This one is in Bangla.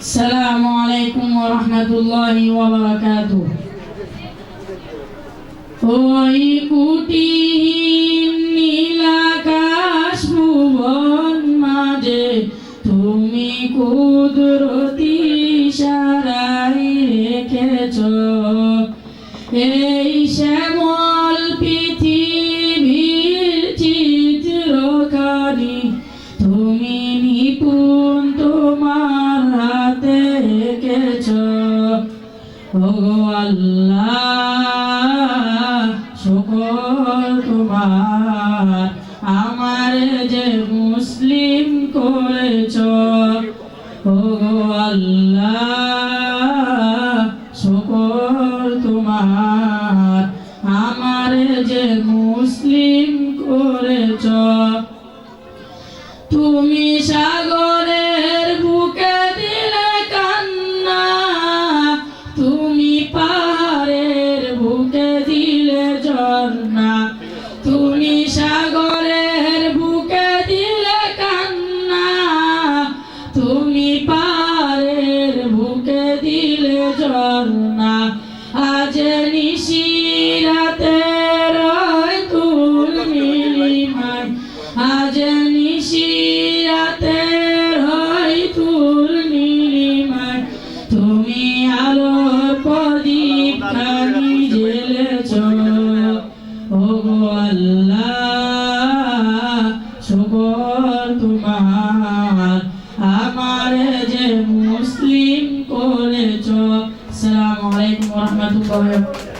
السلام عليكم ورحمة الله وبركاته ওই কুটিহীন নীলাকাশ ভুবন মাঝে তুমি কুদরতি সারাই রেখেছ এই শ্যামল পৃথিবীর চিত্রকারী শুকর তোমার। যে মুসলিম শুকর তোমার। আমার যে মুসলিম তুমি সাগরে তুমি পারের বুকে দিলে ঝর্ণা তুমি সাগরের বুকে দিলে কান্না। তুমি পারের বুকে দিলে ঝর্ণা আজ নিশি রাতে রয় তুল মিলিমায় আজ তোমার আমার যে মুসলিম করেছ। আসসালামু আলাইকুম রহমতুল্লাহ